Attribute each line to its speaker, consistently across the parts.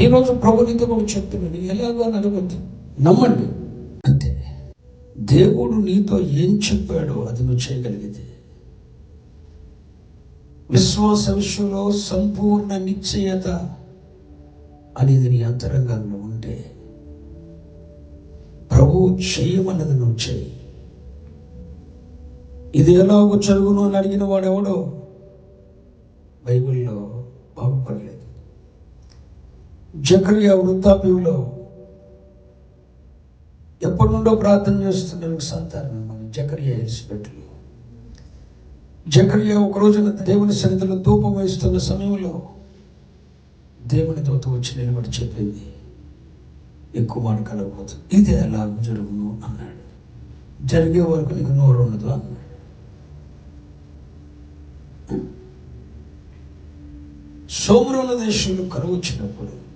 Speaker 1: ఈరోజు ప్రభు నీతో చెప్తున్నాడు ఎలాగో అని నమ్మండి. అంతే. దేవుడు నీతో ఏం చెప్పాడో అది నువ్వు చేయగలిగితే. విశ్వాస విషయంలో సంపూర్ణ నిశ్చయత అనేది నీ అంతరంగంలో ఉంటే ప్రభు చేయమన్నది నువ్వు చేయి. ఇది ఎలాగో చదువును అని అడిగిన వాడెవడో? బైబిల్లో జకరియా వృద్ధాప్యంలో ఎప్పటి నుండో ప్రార్థన చేస్తున్నాను సంతానం మిమ్మల్ని జకరియా ఎలిసిపెట్లు జకరియా ఒక రోజున దేవుని సన్నిధిలో ధూపం వేస్తున్న సమయంలో దేవుని దూత వచ్చి నిలబడి చెప్పింది ఎక్కువ మాట కలగబోతుంది. ఇది ఎలా జరుగును అన్నాడు. జరిగే వరకు నీకు నోరు ఉండదు అన్నాడు. సోమరుల దేశంలో కరువు వచ్చినప్పుడు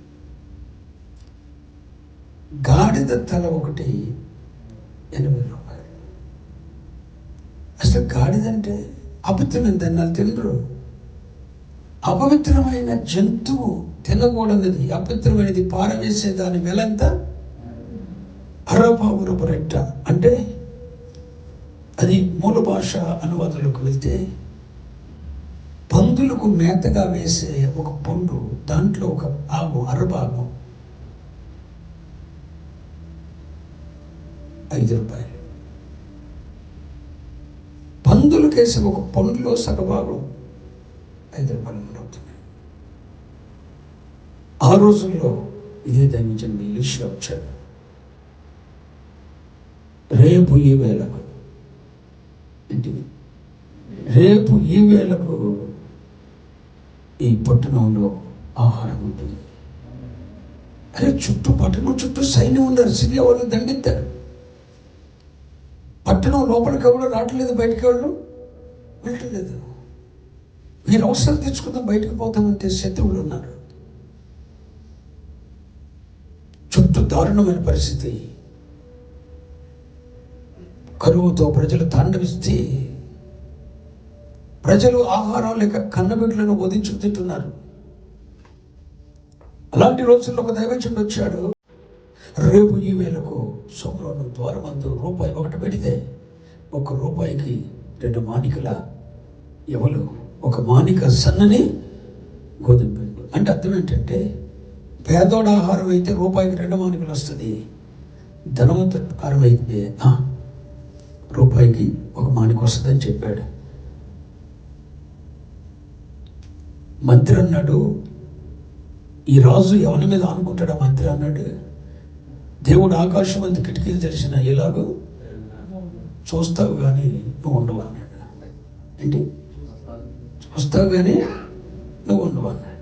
Speaker 1: గాడిద తల ఒకటి ఎనిమిది రూపాయలు. అసలు గాడిదంటే అంటే అపవిత్రమైన తెలుగు అపవిత్రమైన జంతువు తినకూడనిది అపవిత్రమైనది పారవేసే దాని వెలంత అరపావురపు రెట్ట. అంటే అది మూల భాష అనువాదంలోకి వెళ్తే పందులకు మేతగా వేసే ఒక పండు దాంట్లో ఒక ఆవు అరభాగం ఐదు రూపాయలు. పందులు కేసి ఒక పండులో సగభాగం ఐదు రూపాయలు అవుతుంది ఆ రోజుల్లో ఇదే ధనించిన ఇల్లు స్ట్రక్చర్ రేపు ఈ వేళకు ఏంటి? రేపు ఈ వేళకు ఈ పట్టణంలో ఆహారం ఉంటుంది. అరే చుట్టూ పట్టణం చుట్టూ సైన్యం ఉన్నారు సిరియా వాళ్ళు దండెత్తారు పట్టణం లోపలికి ఎవరు రావట్లేదు బయటికి వాళ్ళు వెళ్ళలేదు మీరు అవసరం తెచ్చుకుందాం బయటకు పోతామంటే శత్రువులు ఉన్నారు. చుట్టూ దారుణమైన పరిస్థితి. కరువుతో ప్రజలు తాండవిస్తే ప్రజలు ఆహారం లేక కన్నబిడ్డలను వధించుకు తింటున్నారు. అలాంటి రోజుల్లో ఒక దైవజనుడు వచ్చాడు. రేపు ఈ వేళకు సోమరం ద్వారమందు రూపాయి ఒకటి పెడితే ఒక రూపాయికి రెండు మానికల ఎవరు ఒక మానిక సన్నని గోధుమ పిండి. అంటే అర్థం ఏంటంటే పేదోడ ఆహారం అయితే రూపాయికి రెండు మానికలు వస్తుంది. ధనవంత ఆహారం అయితే రూపాయికి ఒక మానిక వస్తుందని చెప్పాడు. మంత్రి అన్నాడు ఈ రాజు ఎవరి మీద అనుకుంటాడా మంత్రి అన్నాడు? దేవుడు ఆకాశం అంత కిటికీలు తెరిచిన ఎలాగో చూస్తావు కానీ నువ్వు ఉండవు అన్నాడు. ఏంటి? చూస్తావు కానీ నువ్వు ఉండవు అన్నాడు.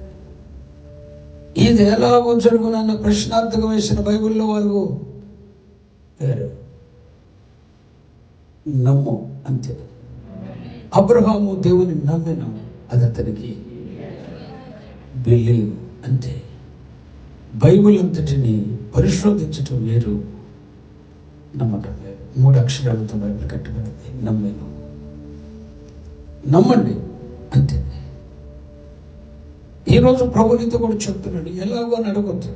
Speaker 1: ఇది ఎలాగో జరుగునన్న ప్రశ్నార్థకం వేసిన బైబిల్లో వారు వేరు. నమ్ము అంతే. అబ్రహాము దేవుని నమ్మిన అది అతనికి బిలీవ్ అంతే. బైబిల్ అంతటిని పరిశోధించటం వేరు. నమ్మటం వేరు మూడు అక్షరాలతో బైబిల్ కట్టబడింది నమ్మేను. నమ్మండి. అంతే. ఈరోజు ప్రభు కూడా చెప్తున్నాడు ఎలాగో అని అడగొద్దు.